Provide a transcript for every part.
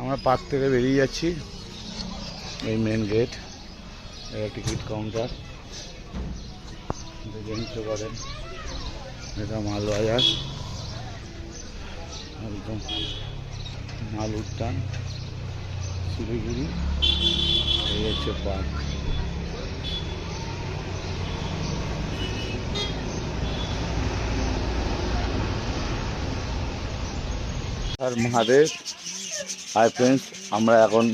আমরা পার্ক থেকে বেরিয়ে যাচ্ছি। এই মেন গেট টিকিট কাউন্টার দেখে নিতে পারেন এটা মালবাজার। একদম মাল উদ্যান। শিলিগুড়ি। এই হচ্ছে পার্ক। আর মহাদেব হাই ফ্রেন্ডস আমরা এখন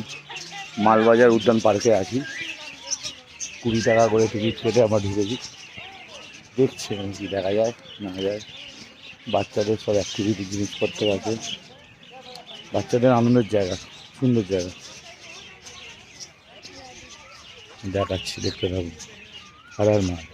মালবাজার উদ্যান পার্কে আছি কুড়ি টাকা করে টিকিট কেটে আমরা ঢুকেছি দেখছি এখন কি দেখা যায় না যায় বাচ্চাদের সব অ্যাক্টিভিটি জিনিসপত্র আছে বাচ্চাদের আনন্দের জায়গা সুন্দর জায়গা দেখাচ্ছি দেখতে থাকুন আর আর মাল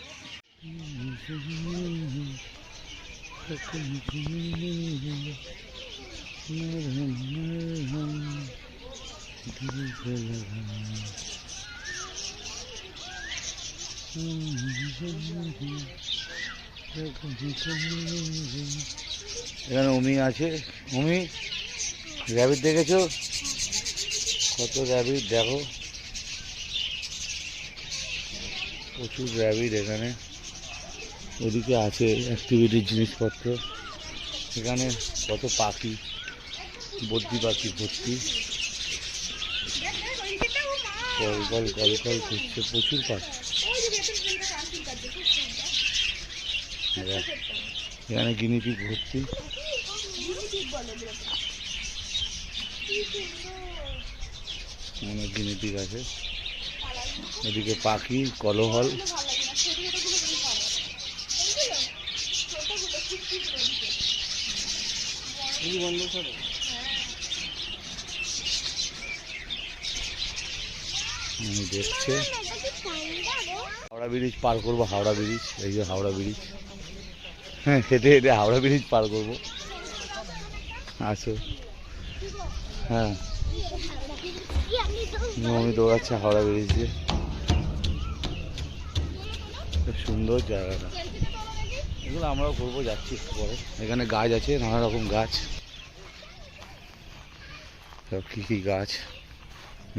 এখানে উমি আছে। উমি র্যাবিট দেখেছ? কত র্যাবিট দেখো। প্রচুর র্যাবিট এখানে। ওদিকে আছে অ্যাক্টিভিটির জিনিসপত্র। এখানে কত পাখি। বদ্যি পাখি ভর্তি কল কল কল কল করছে, প্রচুর পাখি এখানে গিনিপিক ভর্তি। অনেক গিনিপিক আছে। এদিকে পাখি, কলহল। উনি দেখছে। হাওড়া ব্রিজ পার করব হাওড়া ব্রিজ এই যে হাওড়া ব্রিজ। হ্যাঁ হেঁটে হেঁটে হাওড়া ব্রিজ পার করব। আসো। হ্যাঁ। মমি দৌড়াচ্ছে হাওড়া ব্রিজ দিয়ে। খুব সুন্দর জায়গাটা। এগুলো আমরাও করব যাচ্ছি একটু পরে। এখানে গাছ আছে নানা রকম গাছ। সব কী কী গাছ?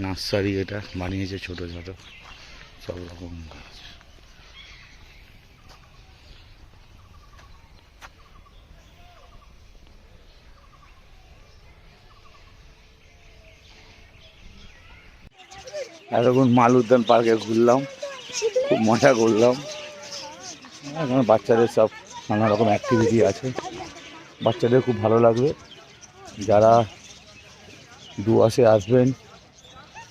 নার্সারি এটা বানিয়েছে ছোট ছোট। সব রকম গাছ। এতক্ষণ মাল উদ্যান পার্কে ঘুরলাম, খুব মজা করলাম। এখানে বাচ্চাদের সব নানা রকম অ্যাক্টিভিটি আছে। বাচ্চাদের খুব ভালো লাগবে। যারা ডুয়াসে আসবেন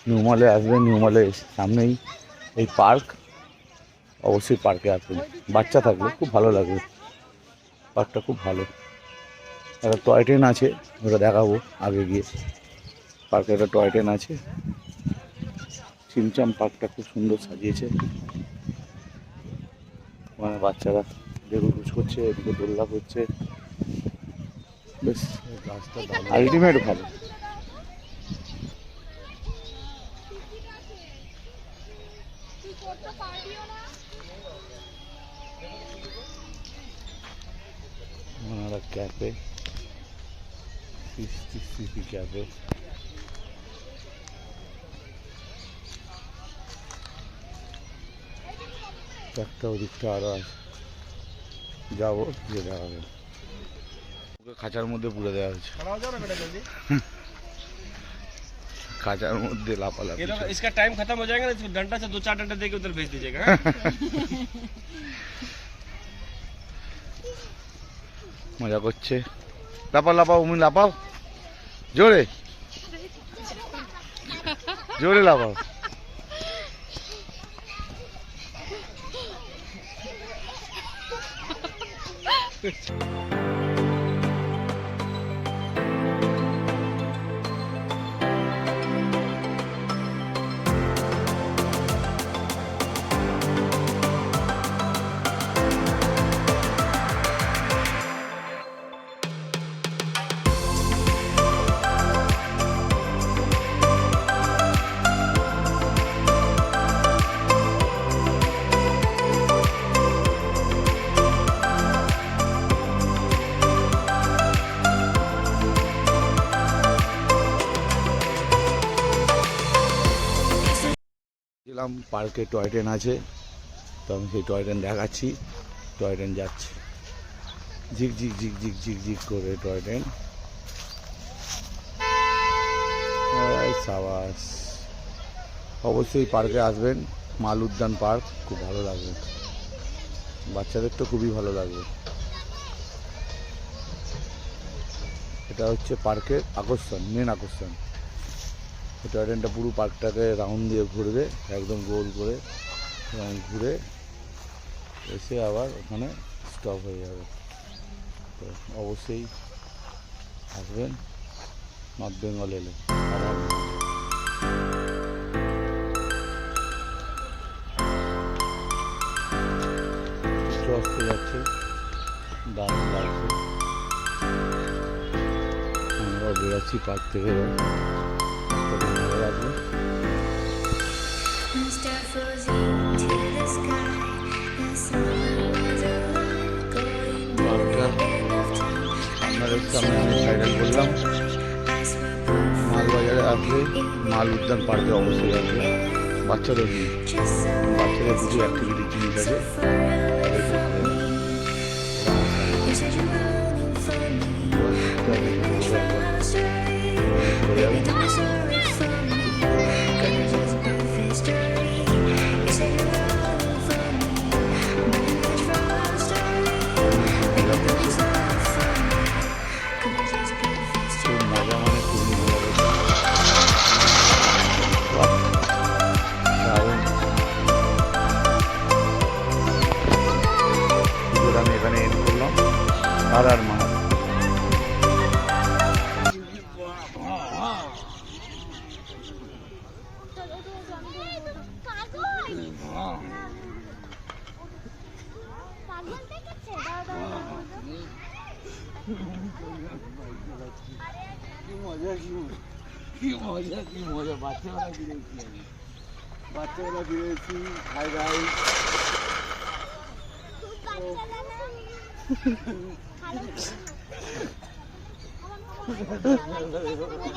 নিউমলে আসবেন নিউমলে সামনেই এই পার্ক। অবশ্যই পার্কে আসবেন। বাচ্চা থাকলে খুব ভালো লাগবে। পার্কটা খুব ভালো। একটা টয় ট্রেন আছে, ওটা দেখাবো আগে গিয়ে। পার্কে একটা টয় ট্রেন আছে। চিমচাম পার্কটা খুব সুন্দর সাজিয়েছে। ওখানে বাচ্চারা বেগুন করছে, এদিকে দোল্লা করছে। বেশ আলটিমেট ভালো। ওনারা ক্যাফে সিসি ক্যাফে একটা ওদিকটা আরও আছে যাব গিয়ে দেখা খাঁচার মধ্যে পুড়ে দেওয়া হয়েছে। খাঁচার মধ্যে লাফালাফি इसका टाइम खत्म हो जाएगा ना इसको डंडा से दो चार डंडा देके उधर भेज दीजिएगा মজা করছে লাপাও লাপাও উমি লাপাও জোরে জোরে লাপাও আসলাম পার্কে টয় ট্রেন আছে। তো আমি সেই টয় ট্রেন দেখাচ্ছি। টয় ট্রেন যাচ্ছে। ঝিক ঝিক ঝিক ঝিক ঝিক ঝিক করে টয় ট্রেন। সাবাস। অবশ্যই পার্কে আসবেন। মাল উদ্যান পার্ক, খুব ভালো লাগবে। বাচ্চাদের তো খুবই ভালো লাগবে। এটা হচ্ছে পার্কের আকর্ষণ মেন আকর্ষণ। টয় পুরো পার্কটাকে রাউন্ড দিয়ে ঘুরবে, একদম গোল করে রাউন্ড ঘুরে এসে আবার ওখানে স্টপ হয়ে যাবে। তো অবশ্যই আসবেন নর্থ বেঙ্গল এলে। যাচ্ছে, দারুণ লাগছে। আমরাও পার্ক থেকে। Time. আপনাদের সামনে আমি ভাইরাল করলাম মালবাজারে আসলে মাল উদ্যান পার্কে অবশ্যই আসবে বাচ্চাদের নিয়ে বাচ্চাদের কিছু অ্যাক্টিভিটি জিনিস আছে। Far কি মজা কি কি মজা কি মজা বাচ্চাবেলা ফিরেছি আমি বাচ্চাবেলা ফিরেছি হাই রাই খুব বাচ্চা দাদা ভালো আমার